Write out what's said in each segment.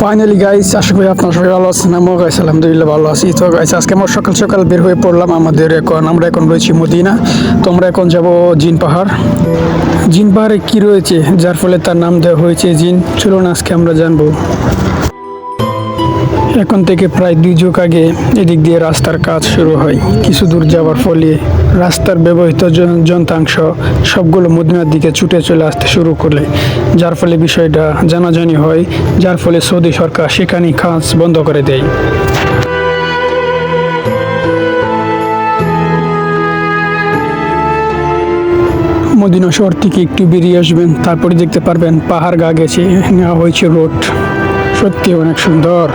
Finally guys আশা করি আপনার সবাই ভালো আছেন। আমিও গাইস আলহামদুলিল্লাহ ভালো আছি। তো গাইস আজকে আমার সকাল সকাল বের হয়ে পড়লাম আমাদের এখন, আমরা এখন রয়েছি মদিনা। তো আমরা এখন যাব জিন পাহাড়। জিন পাহাড়ে কী রয়েছে? যার ফলে তার নাম দেওয়া হয়েছে জিন। চলুন আজকে আমরা জানব। এখন থেকে প্রায় দুই যুগ আগে এদিক দিয়ে রাস্তার কাজ শুরু হয়। কিছু দূর যাওয়ার ফলে রাস্তার ব্যবহৃত যন্ত্রাংশ সবগুলো মদিনার দিকে ছুটে চলে আসতে শুরু করলে। যার ফলে বিষয়টা জানাজানি হয়, যার ফলে সৌদি সরকার সেখানেই কাজ বন্ধ করে দেয়। মদিনা শহর থেকে একটু বেরিয়ে আসবেন, তারপরে দেখতে পারবেন পাহাড় গা গেছে, নেওয়া হয়েছে রোড। সত্যি অনেক সুন্দর।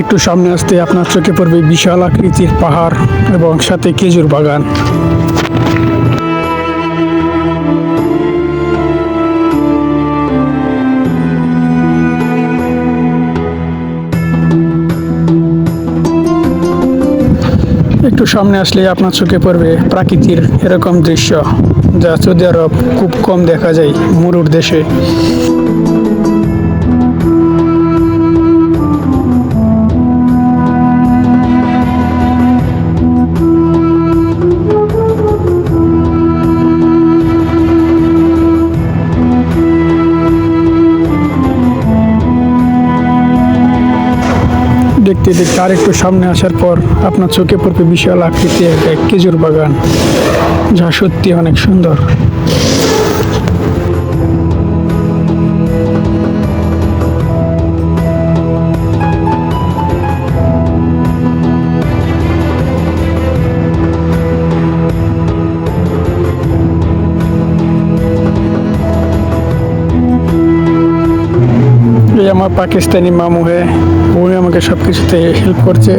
একটু সামনে আসতে আপনার চোখে পড়বে বিশাল আকৃতির পাহাড় এবং সাথে খেজুর বাগান। একটু সামনে আসলে আপনার চোখে পড়বে প্রাকৃতির এরকম দৃশ্য, যা সৌদি আরব খুব কম দেখা যায়, মরুর দেশে। দেখতে তার একটু সামনে আসার পর আপনার চোখে পড়বে বিশাল আকৃতি এক খেজুর বাগান, যা সত্যি অনেক সুন্দর। আমার পাকিস্তানি মামু হে, উনি আমাকে সব কিছুতে হেল্প করছে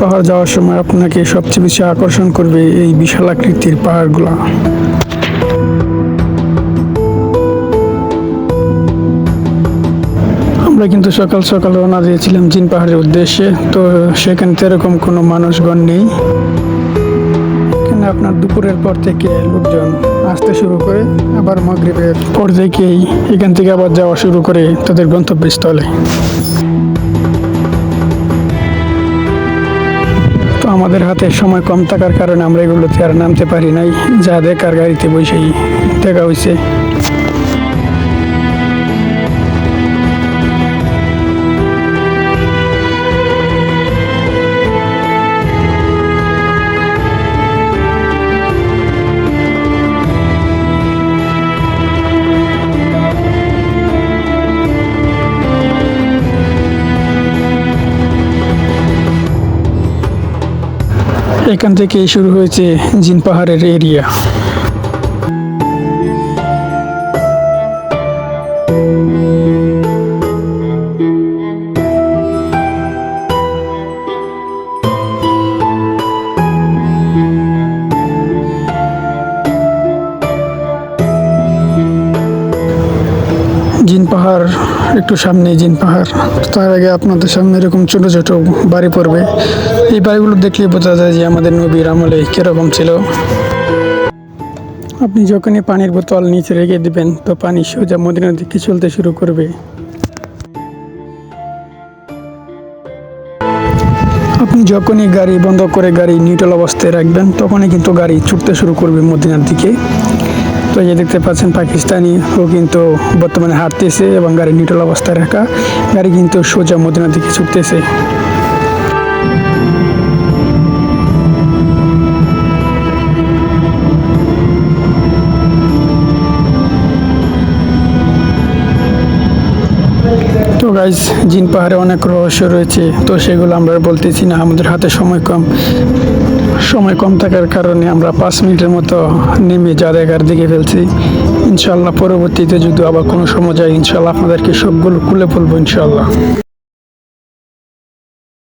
পাহাড় যাওয়ার সময় আপনাকে সবচেয়ে বেশি আকর্ষণ করবে এই বিশাল আকৃতির পাহাড়গুলো। আমরা কিন্তু সকাল সকাল রওনা দিয়েছিলাম জিন পাহাড়ের উদ্দেশ্যে। তো সেখানে তো এরকম কোনো মানুষগণ নেই। আপনার দুপুরের পর থেকে লোকজন আসতে শুরু করে, আবার মাগরিবের পর থেকেই এখান থেকে আবার যাওয়া শুরু করে তাদের গন্তব্যস্থলে। তো আমাদের হাতে সময় কম থাকার কারণে আমরা এগুলোতে আর নামতে পারি নাই। যা দেখার গাড়িতে বসেই দেখা হয়েছে এখান থেকেই শুরু হয়েছে জিন পাহাড়ের এরিয়া। জিন পাহাড় একটু সামনে জিন পাহাড়। তার আগে আপনাদের সামনে এরকম ছোট ছোট বাড়ি পড়বে। এই বাড়িগুলো দেখলে বোঝা যায় যে আমাদের নবীর আমলে কীরকম ছিল। আপনি যখনই পানির বোতল নিচে রেখে দিবেন, তো পানি সোজা মদিনার দিকে চলতে শুরু করবে। আপনি যখনই গাড়ি বন্ধ করে গাড়ি নিউট্রাল অবস্থায় রাখবেন, তখনই কিন্তু গাড়ি ছুটতে শুরু করবে মদিনার দিকে। তো দেখতে পাচ্ছেন, পাকিস্তানি ও কিন্তু বর্তমানে হাঁটতেছে এবং গাড়ি নিটল অবস্থায় রাখা। গাড়ি কিন্তু সোজা মদিনার দিকে ছুটতেছে। তো গাইজ জিন পাহাড়ে অনেক রহস্য রয়েছে, তো সেগুলো আমরা বলতেছি না, আমাদের হাতে সময় কম। সময় কম থাকার কারণে আমরা পাঁচ মিনিটের মতো নেমে যা দেখার দিকে ফেলছি। ইনশাল্লাহ পরবর্তীতে যদি আবার কোনো সময় যায় ইনশাল্লাহ আপনাদেরকে সবগুলো খুলে বলব ইনশাল্লাহ